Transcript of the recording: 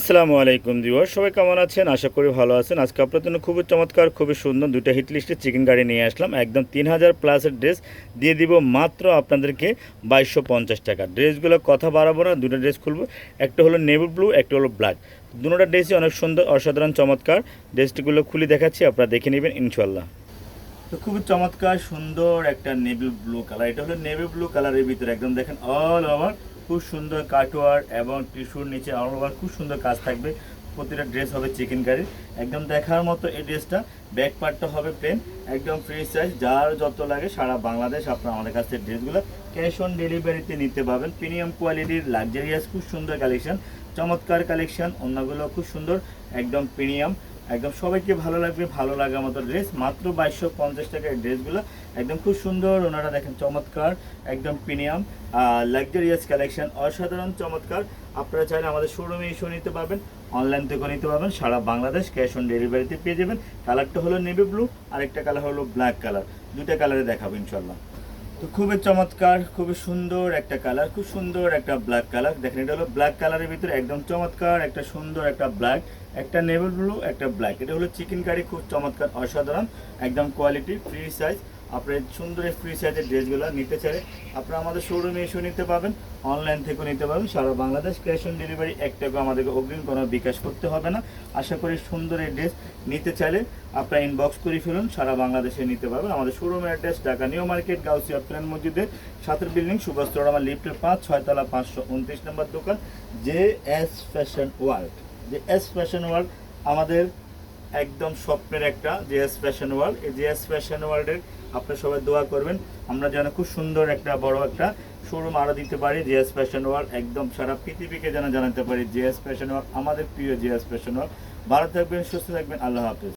আসসালামু আলাইকুম দিওয়ার সবাই কেমন আছেন? আশা করি ভালো আছেন। আজকে আপনার জন্য খুবই চমৎকার, খুবই সুন্দর দুইটা হিট লিস্টের চিকেন গাড়ি নিয়ে আসলাম। একদম তিন হাজার প্লাসের ড্রেস দিয়ে দিব মাত্র আপনাদেরকে বাইশশো পঞ্চাশ টাকা। ড্রেসগুলো কথা বাড়াবো না, দুটো ড্রেস খুলবো। একটা হলো নেভি ব্লু একটা হলো ব্ল্যাক দুটোটা ড্রেসই অনেক সুন্দর, অসাধারণ, চমৎকার। ড্রেসটিগুলো খুলে দেখাচ্ছি, আপনারা দেখে নেবেন ইনশাল্লাহ তো খুবই চমৎকার, সুন্দর একটা নেভি ব্লু কালার এটা হলো নেভি ব্লু কালারের ভিতরে, একদম দেখেন অল ওভার খুব সুন্দর কাটওয়ার এবং টিস্যুর নিচে অল খুব সুন্দর কাজ থাকবে। প্রতিটা ড্রেস হবে চিকেন কারি একদম দেখার মতো এই ড্রেসটা ব্যাক পার্টটা হবে প্লেন একদম ফ্রি সাইজ যার যত লাগে সারা বাংলাদেশ আপনারা আমাদের কাছ থেকে ড্রেসগুলো ক্যাশ অন ডেলিভারিতে নিতে পারবেন। প্রিমিয়াম কোয়ালিটির লাক্সারিয়াস খুব সুন্দর কালেকশন চমৎকার কালেকশন অন্যগুলো খুব সুন্দর, একদম প্রিমিয়াম একদম সবাইকে ভালো লাগবে, ভালো লাগার মতো ড্রেস মাত্র বাইশশো পঞ্চাশ টাকার ড্রেসগুলো একদম খুব সুন্দর, ওনারা দেখেন চমৎকার, একদম প্রিমিয়াম লাক্সারিয়াস কালেকশন অসাধারণ চমৎকার। আপনারা চাইলে আমাদের শোরুমে এসেও নিতে পারবেন অনলাইন থেকেও নিতে পারবেন। সারা বাংলাদেশ ক্যাশ অন ডেলিভারিতে পেয়ে যাবেন। কালারটা হলো নেভি ব্লু আরেকটা কালার হলো ব্ল্যাক কালার দুটা কালারে দেখাবো ইনশাল্লাহ তো খুবই চমৎকার, খুবই সুন্দর একটা কালার খুব সুন্দর একটা ব্ল্যাক কালার দেখেন, এটা হলো ব্ল্যাক কালারের ভিতরে একদম চমৎকার, একটা সুন্দর একটা ব্ল্যাক একটা নেভেল ব্লু একটা ব্ল্যাক এটা হলো চিকেন কারি খুব চমৎকার, অসাধারণ, একদম কোয়ালিটি ফ্রি সাইজ আপনার সুন্দর ফ্রি সাইজের ড্রেসগুলো নিতে চাই আপনারা আমাদের শোরুমে এসেও নিতে পারবেন অনলাইন থেকেও নিতে পারবেন। সারা বাংলাদেশ ক্যাশ অন ডেলিভারি এক টাকা আমাদেরকে অগ্রিম কোনো বিকাশ করতে হবে না। আশা করি সুন্দর এই ড্রেস নিতে চাইলে আপনারা ইনবক্স করে ফেলুন, সারা বাংলাদেশে নিতে পারবেন। আমাদের শোরুমের address Dhaka new market, Gausia plan মসজিদের সাতের বিল্ডিং সুভাষ আমার লিফটের পাঁচ, ছয়তলা পাঁচশো উনত্রিশ নম্বর দোকান, জে এস ফ্যাশন ওয়ার্ল্ড যে এস ফ্যাশন ওয়ার্ল্ড আমাদের একদম স্বপ্নের একটা জেএস ফ্যাশন ওয়ার্ল্ড এই জেএস ফ্যাশন ওয়ার্ল্ডের আপনারা সবাই দোয়া করবেন। আমরা যেন খুব সুন্দর একটা, বড় একটা শোরুম আরও দিতে পারি জেএস ফ্যাশন ওয়ার্ল্ড একদম সারা পৃথিবীকে যেন জানাতে পারি জেএস ফ্যাশন ওয়ার্ল্ড আমাদের প্রিয় জেএস ফ্যাশন ওয়ার্ল্ড ভালো থাকবেন, সুস্থ থাকবেন, আল্লাহ হাফিজ।